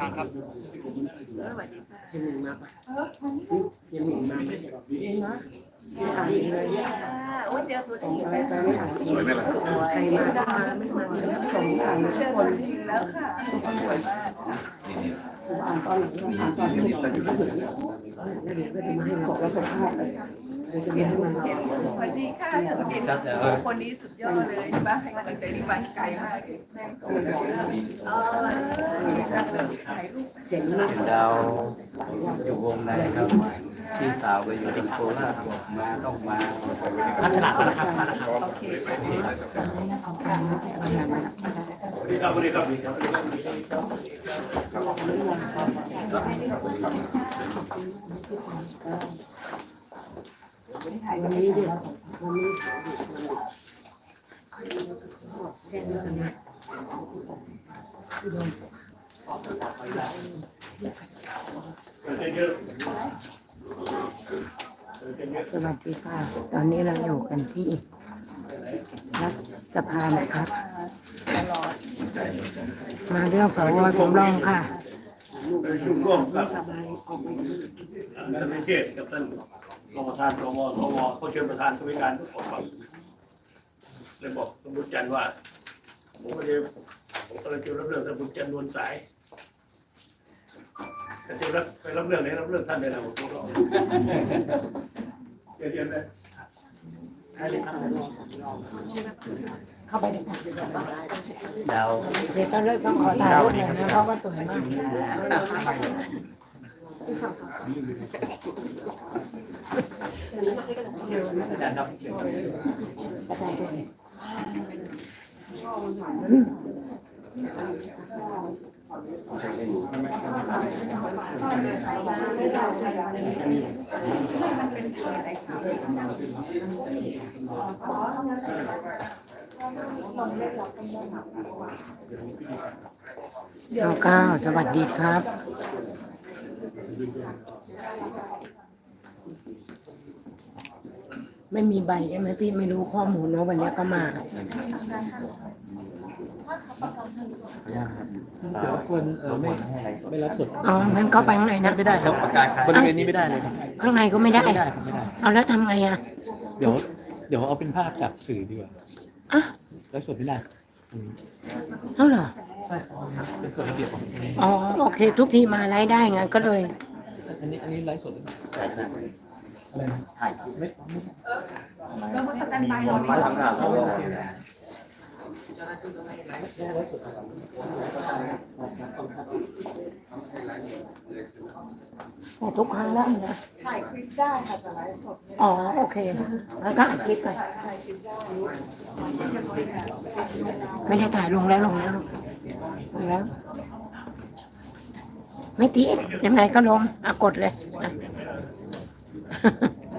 ครับสวัสดีค่ะยังหนึ่งมาปะยังหนึ่งมาไหมเองนะไม่อ่านอีกเลยโอ้ยเจอตัวจริงอะไรแล้วไปไม่อ่านสวยไหมล่ะใครมาก็มาไม่มาส่งอ่านทุเจกอคตัวน จริงแล้วค่ะสวยมาอ่านตอนไหนอ่านตอนที่ผมแล้วเดี๋ยวก็จะมาให้บอกแล้วสัมภาษณ์เลยเดี๋ยวจะมีให้มันเราสวัสดีค่ะสวัสดีค่ะคนนี้สุดยอดเลยบ้าให้กำลังใจนี่ไปไกลมากเลยแม่ส่งเลยเออดังเลยถ่ายรูปเก่งมากดาวอยู่วงในครับพี่สาวก็อยู่ที่โคราชบอกมาต้องมาพัฒนาแล้วครับมาแล้วครับโอเคเอาการมาเอาการมาครับสวัสดีครับ วันนี้เนี่ยวันนี้แจ้งแล้วกันนะสวัสดีค่ะ ตอนนี้เราอยู่กันที่รัฐสภานะครับ มาเรื่องสวผมรองค่ะ ประชุมร่วมกับสบายออกไปท่านนายเทศกับท่านรองประธานรองวสวเขาเชิญประธานกรรมการออกมาเลยบอกสมบุญจันทร์ว่าผมก็เลยผมก็เลยจะรับเรื่องสมบุญจันทร์นวลสายแต่จะรับไปรับเรื่องไหนรับเรื่องท่านเลยนะผมบอกเดี๋ย เดี๋ยวนะเข้าไปเลยค่ะดาวเดี๋ยวก็เลิกต้องขอถ่ายรูปหน่อยนะเพราะว่าสวยมากประชาช นน้องก้าสวัสดีครับ ไม่มีใบใช่ไหมพี่ไม่รู้ข้อมูลเนาะวันนี้ก็มา เดี๋ยวควรเออไม่ไม่รับสดอ๋องั้นเข้าไปข้างในนะไม่ได้ครับบริเวณนี้ไม่ได้เลยครับข้างในก็ไม่ได้ ไม่ได้ครับไม่ได้ เอาแล้วทำไงอะเดี๋ยวเดี๋ยวเอาเป็นภาพจากสื่อดีกว่าอะรับสดไม่ได้อืมเอาเหรอ ใช่เป็นกฎระเบียบของอ๋อ โอเค ทุกทีมาไลฟ์ได้ไงก็เลย อันนี้อันนี้ไลฟ์สดอะไรนะถ่ายไม่ไม่ก็มาสแตนบายรอมาทำงานเขาบอก แต่ทุกครั้งได้นะถ่ายคลิปได้ค่ะแต่ไลฟ์สดไม่ได้อ๋อ โอเคแล้วก็อัดคลิปไปถ่ายคลิปได้ยังไม่ได้ไม่ได้ถ่ายลงแล้วลงแล้วลงแล้ว ไม่ตียังไงก็ลงอะกดเลยอะ